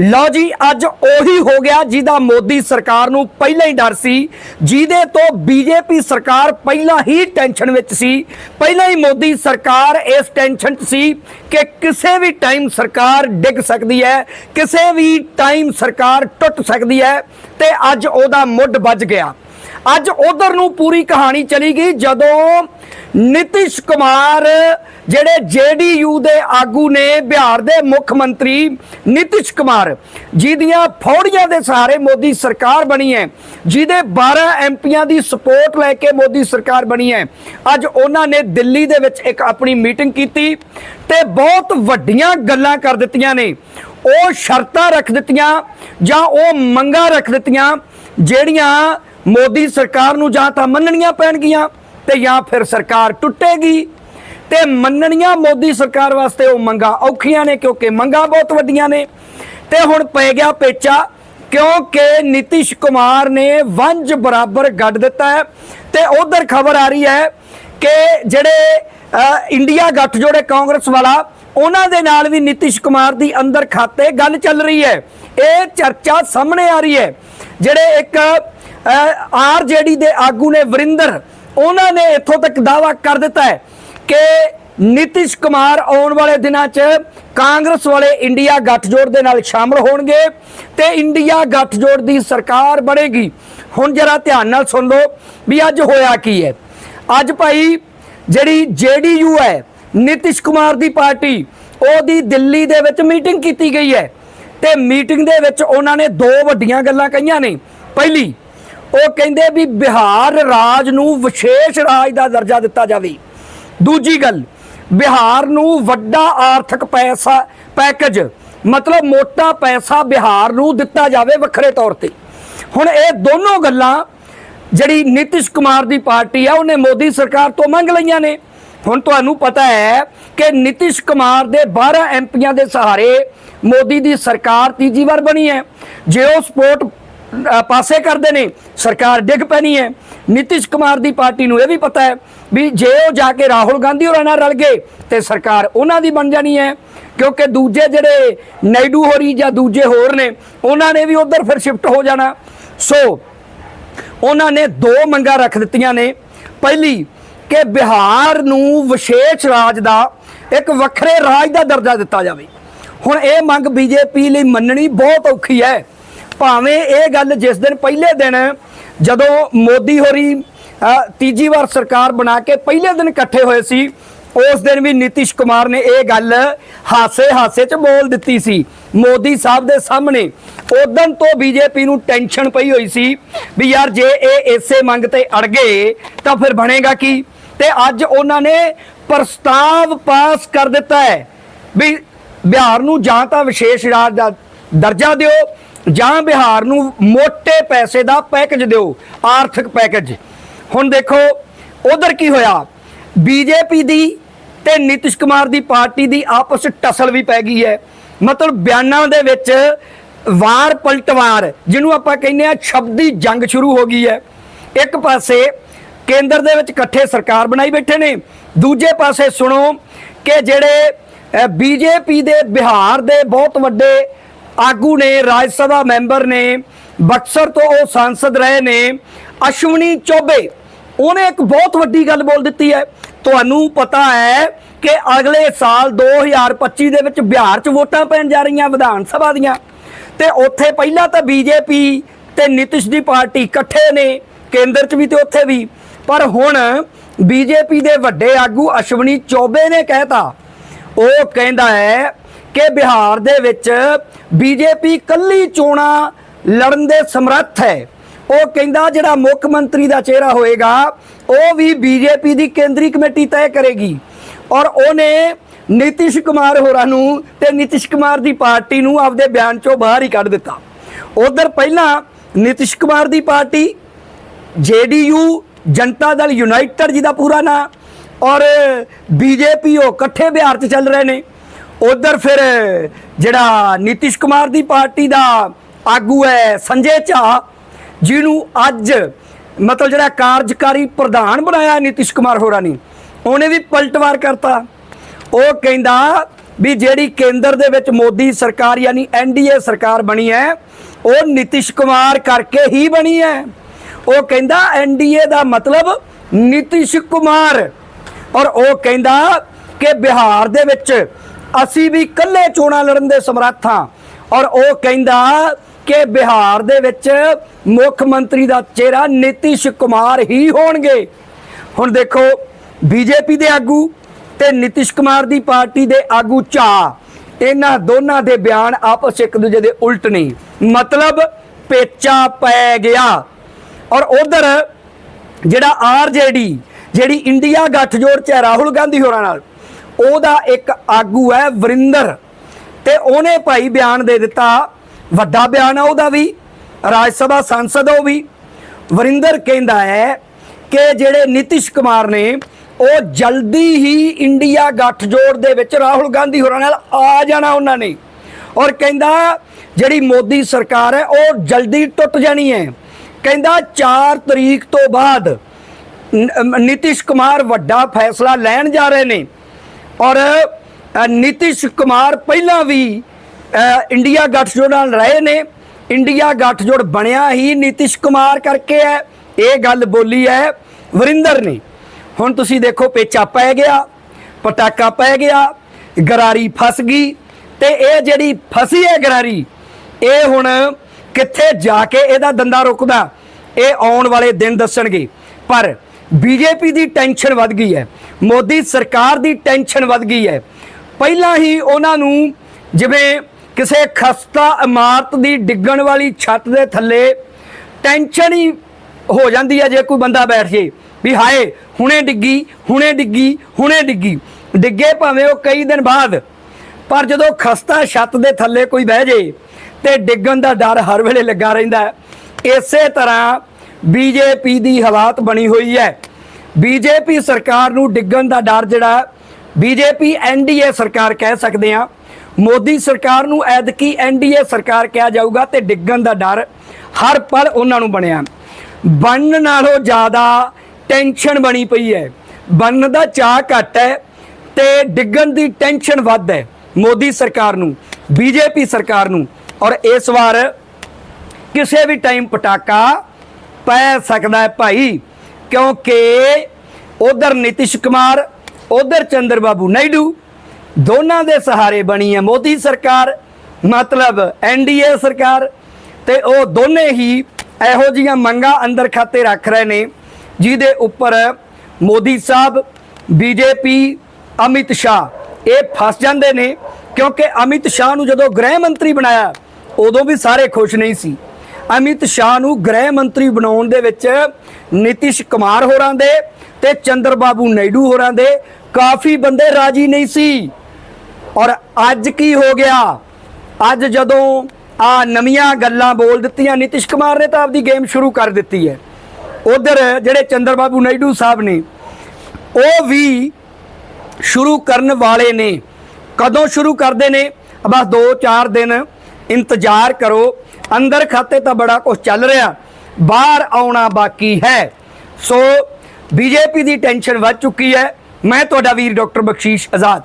ਲਓ ਜੀ, ਅੱਜ ਉਹੀ ਹੋ ਗਿਆ ਜਿਹਦਾ ਮੋਦੀ ਸਰਕਾਰ ਨੂੰ ਪਹਿਲਾਂ ਹੀ ਡਰ ਸੀ, ਜਿਹਦੇ ਤੋਂ ਬੀਜੇਪੀ ਸਰਕਾਰ ਪਹਿਲਾਂ ਹੀ ਟੈਨਸ਼ਨ ਵਿੱਚ ਸੀ। ਪਹਿਲਾਂ ਹੀ ਮੋਦੀ ਸਰਕਾਰ ਇਸ ਟੈਨਸ਼ਨ 'ਚ ਸੀ ਕਿ ਕਿਸੇ ਵੀ ਟਾਈਮ ਸਰਕਾਰ ਡਿੱਗ ਸਕਦੀ ਹੈ, ਕਿਸੇ ਵੀ ਟਾਈਮ ਸਰਕਾਰ ਟੁੱਟ ਸਕਦੀ ਹੈ ਤੇ ਅੱਜ ਉਹਦਾ ਮੁੱਢ ਵੱਜ ਗਿਆ। ਅੱਜ ਉਧਰ ਨੂੰ ਪੂਰੀ ਕਹਾਣੀ ਚਲੀ ਗਈ ਜਦੋਂ ਨਿਤਿਸ਼ ਕੁਮਾਰ, ਜਿਹੜੇ ਜੇਡੀਯੂ ਦੇ ਆਗੂ ਨੇ ਬਿਹਾਰ ਦੇ ਮੁੱਖ ਮੰਤਰੀ ਨਿਤਿਸ਼ ਕੁਮਾਰ, ਜਿਹਦੀਆਂ ਫੌੜੀਆਂ ਦੇ ਸਹਾਰੇ ਮੋਦੀ ਸਰਕਾਰ ਬਣੀ ਹੈ, ਜਿਹਦੇ 12 ਐਮਪੀਆਂ ਦੀ ਸਪੋਰਟ ਲੈ ਕੇ ਮੋਦੀ ਸਰਕਾਰ ਬਣੀ ਹੈ। ਅੱਜ ਉਹਨਾਂ ਨੇ ਦਿੱਲੀ ਦੇ ਵਿੱਚ ਇੱਕ ਆਪਣੀ ਮੀਟਿੰਗ ਕੀਤੀ ਤੇ ਬਹੁਤ ਵੱਡੀਆਂ ਗੱਲਾਂ ਕਰ ਦਿੱਤੀਆਂ ਨੇ। ਉਹ ਸ਼ਰਤਾਂ ਰੱਖ ਦਿੱਤੀਆਂ ਜਾਂ ਉਹ ਮੰਗਾਂ ਰੱਖ ਦਿੱਤੀਆਂ, ਜਿਹੜੀਆਂ ਮੋਦੀ ਸਰਕਾਰ ਨੂੰ ਜਾਂ ਤਾਂ ਮੰਨਣੀਆਂ ਪੈਣਗੀਆਂ। ਤੇ ਜਾਂ ਫਿਰ ਸਰਕਾਰ ਟੁੱਟੇਗੀ? ਤੇ ਮੰਨਣੀਆਂ ਮੋਦੀ ਸਰਕਾਰ ਵਾਸਤੇ ਉਹ ਮੰਗਾ ਔਖੀਆਂ ਨੇ ਕਿਉਂਕਿ ਮੰਗਾ ਬਹੁਤ ਵੱਡੀਆਂ ਨੇ। ਤੇ ਹੁਣ ਪੈ ਗਿਆ ਪੇਚਾ ਕਿਉਂਕਿ ਨਿਤਿਸ਼ ਕੁਮਾਰ ਨੇ ਵੰਜ ਬਰਾਬਰ ਗੱਡ ਦਿੱਤਾ ਹੈ। ਤੇ ਉਧਰ ਖਬਰ ਆ ਰਹੀ ਹੈ ਕਿ ਜਿਹੜੇ ਇੰਡੀਆ ਗੱਠਜੋੜੇ ਕਾਂਗਰਸ ਵਾਲਾ, ਉਹਨਾਂ ਦੇ ਨਾਲ ਵੀ ਨਿਤਿਸ਼ ਕੁਮਾਰ ਦੀ ਅੰਦਰ ਖਾਤੇ ਗੱਲ ਚੱਲ ਰਹੀ ਹੈ। ਇਹ ਚਰਚਾ ਸਾਹਮਣੇ ਆ ਰਹੀ ਹੈ। ਜਿਹੜੇ ਇੱਕ ਆਰਜੇਡੀ ਦੇ ਆਗੂ ਨੇ ਵਰਿੰਦਰ, ਉਹਨਾਂ ਨੇ ਇੱਥੋਂ ਤੱਕ ਦਾਵਾ ਕਰ ਦਿੱਤਾ ਹੈ ਕਿ ਨਿਤਿਸ਼ ਕੁਮਾਰ ਆਉਣ ਵਾਲੇ ਦਿਨਾਂ 'ਚ ਕਾਂਗਰਸ ਵਾਲੇ ਇੰਡੀਆ ਗੱਠਜੋੜ ਦੇ ਨਾਲ ਸ਼ਾਮਲ ਹੋਣਗੇ ਤੇ ਇੰਡੀਆ ਗੱਠਜੋੜ ਦੀ ਸਰਕਾਰ ਬਣੇਗੀ। ਹੁਣ ਜਰਾ ਧਿਆਨ ਨਾਲ ਸੁਣ ਲਓ ਵੀ ਅੱਜ ਹੋਇਆ ਕੀ ਹੈ। ਅੱਜ ਭਾਈ ਜਿਹੜੀ ਜੇਡੀਯੂ ਹੈ, ਨਿਤਿਸ਼ ਕੁਮਾਰ ਦੀ ਪਾਰਟੀ, ਉਹਦੀ ਦਿੱਲੀ ਦੇ ਵਿੱਚ ਮੀਟਿੰਗ ਕੀਤੀ ਗਈ ਹੈ ਤੇ ਮੀਟਿੰਗ ਦੇ ਵਿੱਚ ਉਹਨਾਂ ਨੇ ਦੋ ਵੱਡੀਆਂ ਗੱਲਾਂ ਕਹੀਆਂ ਨੇ। ਪਹਿਲੀ ਉਹ ਕਹਿੰਦੇ ਵੀ ਬਿਹਾਰ ਰਾਜ ਨੂੰ ਵਿਸ਼ੇਸ਼ ਰਾਜ ਦਾ ਦਰਜਾ ਦਿੱਤਾ ਜਾਵੇ। ਦੂਜੀ ਗੱਲ, ਬਿਹਾਰ ਨੂੰ ਵੱਡਾ ਆਰਥਿਕ ਪੈਸਾ, ਪੈਕੇਜ, ਮਤਲਬ ਮੋਟਾ ਪੈਸਾ ਬਿਹਾਰ ਨੂੰ ਦਿੱਤਾ ਜਾਵੇ ਵੱਖਰੇ ਤੌਰ ਤੇ। ਹੁਣ ਇਹ ਦੋਨੋਂ ਗੱਲਾਂ ਜਿਹੜੀ ਨਿਤਿਸ਼ ਕੁਮਾਰ ਦੀ ਪਾਰਟੀ ਆ, ਉਹਨੇ ਮੋਦੀ ਸਰਕਾਰ ਤੋਂ ਮੰਗ ਲਈਆਂ ਨੇ। ਹੁਣ ਤੁਹਾਨੂੰ ਪਤਾ ਹੈ ਕਿ ਨਿਤਿਸ਼ ਕੁਮਾਰ ਦੇ 12 ਐਮਪੀਆਂ ਦੇ ਸਹਾਰੇ ਮੋਦੀ ਦੀ ਸਰਕਾਰ ਤੀਜੀ ਵਾਰ ਬਣੀ ਹੈ। ਜੇ ਉਹ ਸਪੋਰਟ ਪਾਸੇ ਕਰਦੇ ਨੇ, ਸਰਕਾਰ ਡਿੱਗ ਪੈਣੀ ਹੈ। ਨਿਤਿਸ਼ ਕੁਮਾਰ ਦੀ ਪਾਰਟੀ ਨੂੰ ਇਹ ਵੀ ਪਤਾ ਹੈ ਵੀ ਜੇ ਉਹ ਜਾ ਕੇ ਰਾਹੁਲ ਗਾਂਧੀ ਹੋਰਾਂ ਨਾਲ ਰਲ ਗਏ, ਤੇ ਸਰਕਾਰ ਉਹਨਾਂ ਦੀ ਬਣ ਜਾਣੀ ਹੈ, ਕਿਉਂਕਿ ਦੂਜੇ ਜਿਹੜੇ ਨਾਇਡੂ ਹੋਰੀ ਜਾਂ ਦੂਜੇ ਹੋਰ ਨੇ, ਉਹਨਾਂ ਨੇ ਵੀ ਉਧਰ ਫਿਰ ਸ਼ਿਫਟ ਹੋ ਜਾਣਾ। ਸੋ ਉਹਨਾਂ ਨੇ ਦੋ ਮੰਗਾਂ ਰੱਖ ਦਿੱਤੀਆਂ ਨੇ। ਪਹਿਲੀ, ਕਿ ਬਿਹਾਰ ਨੂੰ ਵਿਸ਼ੇਸ਼ ਰਾਜ ਦਾ ਇੱਕ ਵੱਖਰੇ ਰਾਜ ਦਾ ਦਰਜਾ ਦਿੱਤਾ ਜਾਵੇ। ਹੁਣ ਇਹ ਮੰਗ ਬੀਜੇਪੀ ਲਈ ਮੰਨਣੀ ਬਹੁਤ ਔਖੀ ਹੈ। ਭਾਵੇਂ ਇਹ ਗੱਲ ਜਿਸ ਦਿਨ ਪਹਿਲੇ ਦਿਨ ਜਦੋਂ ਮੋਦੀ ਹੋਰੀ ਤੀਜੀ ਵਾਰ ਸਰਕਾਰ ਬਣਾ ਕੇ ਪਹਿਲੇ ਦਿਨ ਇਕੱਠੇ ਹੋਏ ਸੀ, ਉਸ ਦਿਨ ਵੀ ਨਿਤਿਸ਼ ਕੁਮਾਰ ਨੇ ਇਹ ਗੱਲ ਹਾਸੇ ਹਾਸੇ 'ਚ ਬੋਲ ਦਿੱਤੀ ਸੀ। ਮੋਦੀ ਸਾਹਿਬ ਦੇ ਸਾਹਮਣੇ ਉਦੋਂ ਤੋਂ ਬੀਜੇਪੀ ਨੂੰ ਟੈਨਸ਼ਨ ਪਈ ਹੋਈ ਸੀ ਵੀ ਯਾਰ ਜੇ ਇਹ ਇਸੇ ਮੰਗ ਤੇ ਅੜ ਗਏ ਤਾਂ ਫਿਰ ਬਣੇਗਾ ਕੀ? ਤੇ ਅੱਜ ਉਹਨਾਂ ਨੇ ਪ੍ਰਸਤਾਵ ਪਾਸ ਕਰ ਦਿੱਤਾ ਹੈ ਵੀ ਬਿਹਾਰ ਨੂੰ ਜਾਂ ਤਾਂ ਵਿਸ਼ੇਸ਼ ਰਾਜ ਦਾ ਦਰਜਾ ਦਿਓ ਜਾਂ ਬਿਹਾਰ ਨੂੰ ਮੋٹے ਪੈਸੇ ਦਾ ਪੈਕੇਜ ਦਿਓ, ਆਰਥਿਕ ਪੈਕੇਜ ਹੁਣ ਦੇਖੋ, ਉਧਰ ਕੀ ਹੋਇਆ? ਬੀਜੇਪੀ ਦੀ ਤੇ ਨਿਤਿਸ਼ ਕੁਮਾਰ ਦੀ ਪਾਰਟੀ ਦੀ ਆਪਸ 'ਚ ਟਸਲ ਵੀ ਪੈ ਗਈ ਹੈ। ਮਤਲਬ ਬਿਆਨਾਂ ਦੇ ਵਿੱਚ ਵਾਰ ਪਲਟਵਾਰ ਜਿਹਨੂੰ ਆਪਾਂ ਕਹਿੰਦੇ ਆ ਸ਼ਬਦੀ ਜੰਗ ਸ਼ੁਰੂ ਹੋ ਗਈ ਹੈ। ਇੱਕ ਪਾਸੇ ਕੇਂਦਰ ਦੇ ਵਿੱਚ ਇਕੱਠੇ ਸਰਕਾਰ ਬਣਾਈ ਬੈਠੇ ਨੇ, ਦੂਜੇ ਪਾਸੇ ਸੁਣੋ ਕਿ ਜਿਹੜੇ ਬੀਜੇਪੀ ਦੇ ਬਿਹਾਰ ਦੇ ਬਹੁਤ ਵੱਡੇ ਆਗੂ ਨੇ, ਰਾਜ ਸਭਾ ਮੈਂਬਰ ਨੇ, ਬਕਸਰ ਤੋਂ ਉਹ ਸੰਸਦ ਰਹੇ ਨੇ, ਅਸ਼ਵਨੀ ਚੌਬੇ। ਉਹਨੇ ਇੱਕ ਬਹੁਤ ਵੱਡੀ ਗੱਲ ਬੋਲ ਦਿੱਤੀ ਹੈ। ਤੁਹਾਨੂੰ ਪਤਾ ਹੈ ਕਿ ਅਗਲੇ ਸਾਲ 2025 ਦੇ ਵਿੱਚ ਬਿਹਾਰ 'ਚ ਵੋਟਾਂ ਪੈਣ ਜਾ ਰਹੀਆਂ ਵਿਧਾਨ ਸਭਾ ਦੀਆਂ। ਤੇ ਉੱਥੇ ਪਹਿਲਾਂ ਤਾਂ ਬੀਜੇਪੀ ਤੇ ਨਿਤਿਸ਼ ਦੀ ਪਾਰਟੀ ਇਕੱਠੇ ਨੇ, ਕੇਂਦਰ 'ਚ ਵੀ ਤੇ ਉੱਥੇ ਵੀ। ਪਰ ਹੁਣ ਬੀਜੇਪੀ ਦੇ ਵੱਡੇ ਆਗੂ ਅਸ਼ਵਨੀ ਚੌਬੇ ਨੇ ਕਹਿਤਾ। ਉਹ ਕਹਿੰਦਾ ਹੈ ਕਿ ਬਿਹਾਰ ਦੇ ਵਿੱਚ ਬੀਜੇਪੀ ਕੱਲੀ ਚੋਣਾਂ ਲੜਨ ਦੇ ਸਮਰੱਥ ਹੈ। ਉਹ ਕਹਿੰਦਾ ਜਿਹੜਾ ਮੁੱਖ ਮੰਤਰੀ ਦਾ ਚਿਹਰਾ ਹੋਏਗਾ, ਉਹ ਵੀ ਬੀਜੇਪੀ ਦੀ ਕੇਂਦਰੀ ਕਮੇਟੀ ਤੈਅ ਕਰੇਗੀ। ਔਰ ਉਹਨੇ ਨਿਤਿਸ਼ ਕੁਮਾਰ ਹੋਰਾਂ ਨੂੰ ਤੇ ਨਿਤਿਸ਼ ਕੁਮਾਰ ਦੀ ਪਾਰਟੀ ਨੂੰ ਆਪਦੇ ਬਿਆਨ ਚੋਂ ਬਾਹਰ ਹੀ ਕੱਢ ਦਿੱਤਾ। ਉਧਰ ਪਹਿਲਾਂ ਨਿਤਿਸ਼ ਕੁਮਾਰ ਦੀ party, JDU, Janata Dal, united ਜਿਹਦਾ ਪੂਰਾ ਨਾਂ, ਔਰ ਬੀਜੇਪੀ ਉਹ ਇਕੱਠੇ ਬਿਹਾਰ 'ਚ ਚੱਲ ਰਹੇ ਨੇ। ਉਧਰ ਫਿਰ ਜਿਹੜਾ ਨਿਤਿਸ਼ ਕੁਮਾਰ ਦੀ ਪਾਰਟੀ ਦਾ ਆਗੂ ਹੈ ਸੰਜੇ ਝਾ, ਜਿਹਨੂੰ ਅੱਜ ਮਤਲਬ ਜਿਹੜਾ ਕਾਰਜਕਾਰੀ ਪ੍ਰਧਾਨ ਬਣਾਇਆ ਨਿਤਿਸ਼ ਕੁਮਾਰ ਹੋਰਾਂ ਨੇ, ਉਹਨੇ ਵੀ ਪਲਟਵਾਰ ਕਰਤਾ। ਉਹ ਕਹਿੰਦਾ ਵੀ ਜਿਹੜੀ ਕੇਂਦਰ ਦੇ ਵਿੱਚ ਮੋਦੀ ਸਰਕਾਰ ਯਾਨੀ ਐਨਡੀਏ ਸਰਕਾਰ ਬਣੀ ਹੈ, ਉਹ ਨਿਤਿਸ਼ ਕੁਮਾਰ ਕਰਕੇ ਹੀ ਬਣੀ ਹੈ। ਉਹ ਕਹਿੰਦਾ ਐਨਡੀਏ ਦਾ ਮਤਲਬ ਨਿਤਿਸ਼ ਕੁਮਾਰ ਔਰ ਉਹ ਕਹਿੰਦਾ ਕਿ ਬਿਹਾਰ ਦੇ ਵਿੱਚ ਅਸੀਂ ਵੀ ਇਕੱਲੇ ਚੋਣਾਂ ਲੜਨ ਦੇ ਸਮਰੱਥ ਹਾਂ। ਔਰ ਉਹ ਕਹਿੰਦਾ ਕਿ ਬਿਹਾਰ ਦੇ ਵਿੱਚ ਮੁੱਖ ਮੰਤਰੀ ਦਾ ਚਿਹਰਾ ਨੀਤੀਸ਼ ਕੁਮਾਰ ਹੀ ਹੋਣਗੇ। ਹੁਣ ਦੇਖੋ, ਬੀਜੇਪੀ ਦੇ ਆਗੂ ਤੇ ਨੀਤੀਸ਼ ਕੁਮਾਰ ਦੀ ਪਾਰਟੀ ਦੇ ਆਗੂ ਝਾ ਇਹਨਾਂ ਦੋਨਾਂ ਦੇ ਬਿਆਨ ਆਪਸ ਇੱਕ ਦੂਜੇ ਦੇ ਉਲਟ ਨਹੀਂ ਮਤਲਬ ਪੇਚਾ ਪੈ ਗਿਆ। ਔਰ ਉਧਰ ਜਿਹੜਾ ਆਰਜੇਡੀ ਜਿਹੜੀ ਇੰਡੀਆ ਗੱਠਜੋੜ ਚ ਹੈ, ਰਾਹੁਲ ਗਾਂਧੀ ਹੋਰਾਂ ਨਾਲ ਉਹਦਾ ਇੱਕ ਆਗੂ ਹੈ ਵਰਿੰਦਰ। ਤੇ ਉਹਨੇ ਭਾਈ ਬਿਆਨ ਦੇ ਦਿੱਤਾ। ਵੱਡਾ ਬਿਆਨ ਆ ਉਹਦਾ ਵੀ, ਰਾਜ ਸਭਾ ਸੰਸਦ ਉਹ ਵੀ। ਵਰਿੰਦਰ ਕਹਿੰਦਾ ਹੈ ਕਿ ਜਿਹੜੇ ਨਿਤਿਸ਼ ਕੁਮਾਰ ਨੇ, ਉਹ ਜਲਦੀ ਹੀ ਇੰਡੀਆ ਗੱਠਜੋੜ ਦੇ ਵਿੱਚ ਰਾਹੁਲ ਗਾਂਧੀ ਹੋਰਾਂ ਨਾਲ ਆ ਜਾਣਾ ਉਹਨਾਂ ਨੇ। ਔਰ ਕਹਿੰਦਾ, ਜਿਹੜੀ ਮੋਦੀ ਸਰਕਾਰ ਹੈ, ਉਹ ਜਲਦੀ ਟੁੱਟ ਜਾਣੀ ਹੈ। ਕਹਿੰਦਾ 4 ਤਰੀਕ ਤੋਂ ਬਾਅਦ ਨ- ਨਿਤਿਸ਼ ਕੁਮਾਰ ਵੱਡਾ ਫੈਸਲਾ ਲੈਣ ਜਾ ਰਹੇ ਨੇ। ਔਰ ਅ, ਕੁਮਾਰ ਪਹਿਲਾਂ ਵੀ ਇੰਡੀਆ ਗੱਠਜੋੜ ਨਾਲ ਰਹੇ ਨੇ। ਇੰਡੀਆ ਗੱਠਜੋੜ ਬਣਿਆ ਹੀ ਨਿਤਿਸ਼ ਕੁਮਾਰ ਕਰਕੇ ਹੈ। ਇਹ ਗੱਲ ਬੋਲੀ ਹੈ ਵਰਿੰਦਰ ਨੇ। ਹੁਣ ਤੁਸੀਂ ਦੇਖੋ ਪੇਚਾ ਪੈ ਗਿਆ ਪਟਾਕਾ ਪੈ ਗਿਆ ਗਰਾਰੀ ਫਸ ਗਈ। ਤੇ ਇਹ ਜਿਹੜੀ ਫਸੀ ਹੈ ਗਰਾਰੀ ਇਹ ਹੁਣ ਕਿੱਥੇ ਜਾ ਕੇ ਇਹਦਾ ਦੰਦਾ ਰੁਕਦਾ? ਇਹ ਆਉਣ ਵਾਲੇ ਦਿਨ ਦੱਸਣਗੇ। ਪਰ ਬੀਜੇਪੀ ਦੀ ਟੈਨਸ਼ਨ ਵੱਧ ਗਈ ਹੈ। ਮੋਦੀ ਸਰਕਾਰ ਦੀ ਟੈਨਸ਼ਨ ਵੱਧ ਗਈ ਹੈ। ਪਹਿਲਾਂ ਹੀ ਉਹਨਾਂ ਨੂੰ ਜਿਵੇਂ ਕਿਸੇ ਖਸਤਾ ਇਮਾਰਤ ਦੀ ਡਿੱਗਣ ਵਾਲੀ ਛੱਤ ਦੇ ਥੱਲੇ ਟੈਨਸ਼ਨ ਹੀ ਹੋ ਜਾਂਦੀ ਹੈ ਜੇ ਕੋਈ ਬੰਦਾ ਬੈਠ ਜੇ ਵੀ ਹਾਏ, ਹੁਣੇ ਡਿੱਗੀ ਹੁਣੇ ਡਿੱਗੀ ਹੁਣੇ ਡਿੱਗੀ। ਡਿੱਗੇ ਭਾਵੇਂ ਉਹ ਕਈ ਦਿਨ ਬਾਅਦ, ਪਰ ਜਦੋਂ ਖਸਤਾ ਛੱਤ ਦੇ ਥੱਲੇ ਕੋਈ ਬਹਿ ਜੇ ਤੇ ਡਿੱਗਣ ਦਾ ਡਰ ਹਰ ਵੇਲੇ ਲੱਗਾ ਰਹਿੰਦਾ ਇਸੇ ਤਰ੍ਹਾਂ ਬੀਜੇਪੀ ਦੀ ਹਾਲਾਤ ਬਣੀ ਹੋਈ ਹੈ। ਬੀਜੇਪੀ ਸਰਕਾਰ ਨੂੰ ਡਿੱਗਣ ਦਾ ਡਰ ਜਿਹੜਾ ਬੀਜੇਪੀ ਐਨਡੀਏ ਸਰਕਾਰ ਕਹਿ ਸਕਦੇ ਆ ਮੋਦੀ ਸਰਕਾਰ ਨੂੰ ਐਦਕੀ ਐਨਡੀਏ ਸਰਕਾਰ ਕਿਹਾ ਜਾਊਗਾ ਤੇ ਡਿੱਗਣ ਦਾ ਡਰ ਹਰ ਪਲ ਉਹਨਾਂ ਨੂੰ ਬਣਿਆ। ਬਣਨ ਨਾਲੋਂ ਜ਼ਿਆਦਾ ਟੈਨਸ਼ਨ ਬਣੀ ਪਈ ਹੈ। ਬਣਨ ਦਾ ਚਾਹ ਘੱਟ ਹੈ ਤੇ ਡਿੱਗਣ ਦੀ ਟੈਨਸ਼ਨ ਵੱਧ ਹੈ ਮੋਦੀ ਸਰਕਾਰ ਨੂੰ, ਬੀਜੇਪੀ ਸਰਕਾਰ ਨੂੰ। ਔਰ ਇਸ ਵਾਰ ਕਿਸੇ ਵੀ ਟਾਈਮ ਪਟਾਕਾ ਪੈ ਸਕਦਾ ਹੈ ਭਾਈ। ਕਿਉਂਕਿ ਉਧਰ ਨਿਤਿਸ਼ ਕੁਮਾਰ, ਉਧਰ ਚੰਦਰ ਬਾਬੂ ਨਾਇਡੂ, ਦੋਨਾਂ ਦੇ ਸਹਾਰੇ ਬਣੀ ਹੈ ਮੋਦੀ ਸਰਕਾਰ, ਮਤਲਬ ਐਨਡੀਏ ਸਰਕਾਰ, ਤੇ ਉਹ ਦੋਨੇ ਹੀ ਇਹੋ ਜੀਆਂ ਮੰਗਾਂ ਅੰਦਰ ਖਾਤੇ ਰੱਖ ਰਹੇ ਨੇ, ਜਿਹਦੇ ਉੱਪਰ ਮੋਦੀ ਸਾਹਿਬ ਬੀਜੇਪੀ ਅਮਿਤ ਸ਼ਾਹ ਇਹ ਫਸ ਜਾਂਦੇ ਨੇ, ਕਿਉਂਕਿ ਅਮਿਤ ਸ਼ਾਹ ਨੂੰ ਜਦੋਂ ਗ੍ਰਹਿ ਮੰਤਰੀ ਬਣਾਇਆ, ਉਦੋਂ ਵੀ ਸਾਰੇ ਖੁਸ਼ ਨਹੀਂ ਸੀ। ਅਮਿਤ ਸ਼ਾਹ ਨੂੰ ਗ੍ਰਹਿ ਮੰਤਰੀ ਬਣਾਉਣ ਦੇ ਵਿੱਚ ਨਿਤਿਸ਼ ਕੁਮਾਰ ਹੋਰਾਂ ਦੇ ਤੇ ਚੰਦਰ ਬਾਬੂ ਨਾਇਡੂ ਹੋਰਾਂ ਦੇ। ਕਾਫੀ ਬੰਦੇ ਰਾਜੀ ਨਹੀਂ ਸੀ। ਔਰ ਅੱਜ ਕੀ ਹੋ ਗਿਆ? ਅੱਜ ਜਦੋਂ ਆ ਨਵੀਆਂ ਗੱਲਾਂ ਬੋਲ ਦਿੱਤੀਆਂ, ਨਿਤਿਸ਼ ਕੁਮਾਰ ਨੇ ਤਾਂ ਆਪਦੀ ਗੇਮ ਸ਼ੁਰੂ ਕਰ ਦਿੱਤੀ ਹੈ। ਉਧਰ ਜਿਹੜੇ ਚੰਦਰ ਬਾਬੂ ਨਾਇਡੂ ਸਾਹਿਬ ਨੇ, ਉਹ ਵੀ ਸ਼ੁਰੂ ਕਰਨ ਵਾਲੇ ਨੇ। ਕਦੋਂ ਸ਼ੁਰੂ ਕਰਦੇ ਨੇ? ਬਸ 2-4 ਦਿਨ ਇੰਤਜ਼ਾਰ ਕਰੋ। ਅੰਦਰ ਖਾਤੇ ਤਾਂ ਬੜਾ ਕੁਝ ਚੱਲ ਰਿਹਾ। ਬਾਹਰ ਆਉਣਾ ਬਾਕੀ ਹੈ। ਸੋ ਬੀਜੇਪੀ ਦੀ ਟੈਨਸ਼ਨ ਵੱਧ ਚੁੱਕੀ ਹੈ। ਮੈਂ ਤੁਹਾਡਾ ਵੀਰ ਡਾਕਟਰ ਬਖਸ਼ੀਸ਼ ਆਜ਼ਾਦ।